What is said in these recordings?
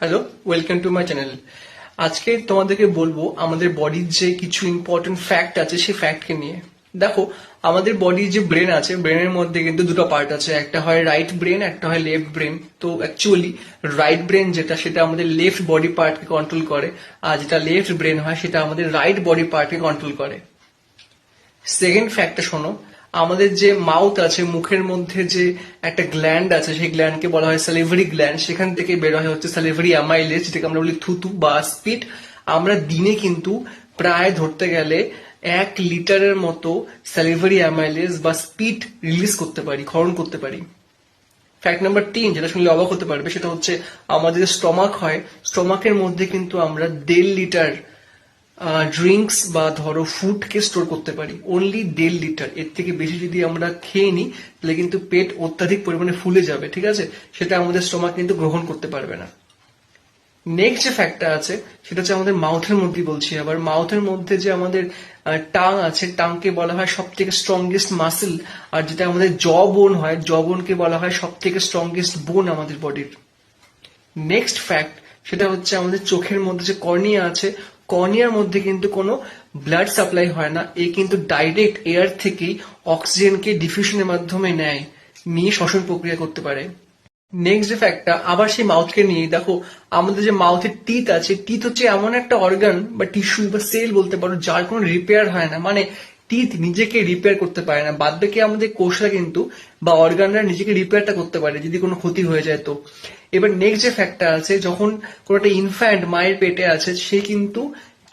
Hello welcome to my channel আজকে তোমাদেরকে বলব আমাদের বডির যে কিছু ইম্পর্টেন্ট ফ্যাক্ট আছে, সেই ফ্যাক্টকে নিয়ে। দেখো, আমাদের বডির যে ব্রেন আছে ব্রেনের মধ্যে কিন্তু দুটো পার্ট আছে। একটা হয় রাইট ব্রেন একটা হয় লেফট ব্রেন তো অ্যাকচুয়ালি রাইট ব্রেন যেটা, সেটা আমাদের লেফট বডি পার্টকে কন্ট্রোল করে, আর যেটা লেফট ব্রেন হয়, সেটা আমাদের রাইট বডি পার্টকে কন্ট্রোল করে। সেকেন্ড ফ্যাক্টটা শোনো আমাদের যে মাউথ আছে, মুখের মধ্যে যে একটা গ্ল্যান্ড আছে, সেই গ্ল্যান্ডকে বলা হয় স্যালিভারি গ্ল্যান্ড সেখান থেকে বের হয় হচ্ছে স্যালিভারি অ্যামাইলেজ যেটাকে আমরা বলি থুতু বা স্পিড আমরা দিনে কিন্তু প্রায় ধরতে গেলে এক লিটারের মতো স্যালিভারি অ্যামাইলেজ বা স্পিড রিলিজ করতে পারি, ক্ষরণ করতে পারি। ফ্যাক্ট নাম্বার তিন, যেটা শুনলে অবাক হতে পারবে, সেটা হচ্ছে আমাদের স্টমাক হয়। স্টমাকের মধ্যে কিন্তু আমরা দেড় লিটার ড্রিঙ্কস বা ধরো ফুডকে স্টোর করতে পারি। অনলি দেড় লিটার এর থেকে বেশি যদি আমরা খেয়ে নিই তাহলে কিন্তু পেট অত্যাধিক পরিমাণে ফুলে যাবে, ঠিক আছে? সেটা আমাদের স্টমাক কিন্তু গ্রহণ করতে পারবে না। নেক্সট যে ফ্যাক্টটা আছে, সেটা হচ্ছে আমাদের মাউথের মধ্যে বলছি আবার। মাউথের মধ্যে যে আমাদের টাং আছে টাংকে বলা হয় সব থেকে স্ট্রংগেস্ট মাসেল আর যেটা আমাদের জ বোন হয় জ বোনকে বলা হয় সব থেকে স্ট্রংগেস্ট বোন আমাদের বডির নেক্সট ফ্যাক্ট সেটা হচ্ছে আমাদের চোখের মধ্যে যে কর্নিয়া আছে কর্নিয়ার মধ্যে কিন্তু কোনো ব্লাড সাপ্লাই হয় না। এ কিন্তু ডাইরেক্ট এয়ার থেকেই অক্সিজেনকে ডিফিউশনের মাধ্যমে নেয়, নিয়ে শ্বসন প্রক্রিয়া করতে পারে। নেক্সট যে ফ্যাক্টটা আবার সেই মাউথকে নিয়ে, দেখো, আমাদের যে মাউথের টিত আছে টিথ হচ্ছে এমন একটা অর্গান বা টিস্যু বা সেল বলতে পারো, যার কোনো রিপেয়ার হয় না। মানে টিথ নিজেকে রিপেয়ার করতে পারে না। বাদ বাকি আমাদের কোষরা কিন্তু বা অর্গানরা নিজেকে রিপেয়ারটা করতে পারে, যদি কোনো ক্ষতি হয়ে যায় তো। এবার নেক্সট যে ফ্যাক্টটা আছে, যখন কোনো একটা ইনফ্যান্ট মায়ের পেটে আছে, সে কিন্তু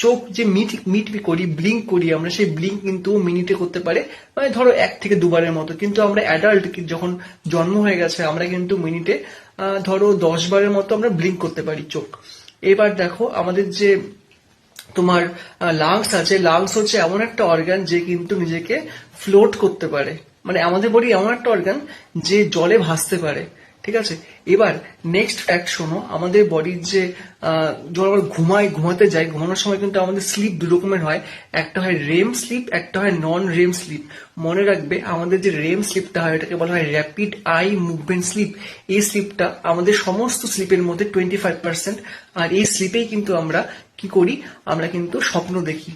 চোখ যে মিট মিট করি ব্লিঙ্ক করি আমরা, সেই ব্লিঙ্ক কিন্তু মিনিটে করতে পারে মানে ধরো এক থেকে দুবারের মতো। কিন্তু আমরা অ্যাডাল্ট যখন জন্ম হয়ে গেছে, আমরা কিন্তু মিনিটে ধরো দশ বারের মতো আমরা ব্লিঙ্ক করতে পারি চোখ। এবার দেখো আমাদের যে তোমার লাংস আছে লাংস হচ্ছে এমন একটা অর্গান যে কিন্তু নিজেকে ফ্লোট করতে পারে। মানে আমাদের বডি এমন একটা অর্গান যে জলে ভাসতে পারে। ঠিক আছে? এবার নেক্সট ফ্যাক্ট শোনো, আমাদের বডির যে যখন আমরা ঘুমাই, ঘুমাতে যাই, ঘুমানোর সময় কিন্তু আমাদের স্লিপ দু রকমের হয়। একটা হয় রেম স্লিপ একটা হয় নন রেম স্লিপ মনে রাখবে, আমাদের যে রেম স্লিপটা হয়, এটাকে বলা হয় র্যাপিড আই মুভমেন্ট স্লিপ এই স্লিপটা আমাদের সমস্ত স্লিপের মধ্যে টোয়েন্টি ফাইভ পার্সেন্ট আর এই স্লিপেই কিন্তু আমরা কি করি? আমরা কিন্তু স্বপ্ন দেখি।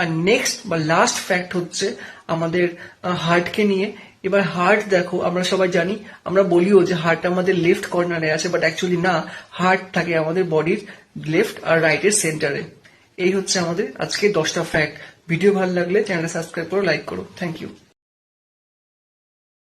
আর নেক্সট বা লাস্ট ফ্যাক্ট হচ্ছে, আমাদের হার্টকে নিয়ে এবার হার্ট দেখো, আমরা সবাই জানি, আমরা বলিও যে হার্ট আমাদের লেফট কর্নারে আছে বাট অ্যাকচুয়ালি না হার্ট থাকে আমাদের বডির লেফট আর রাইটের সেন্টারে এই হচ্ছে আমাদের আজকে দশটা ফ্যাক্ট ভিডিও ভালো লাগলে চ্যানেল সাবস্ক্রাইব করো লাইক করো। Thank you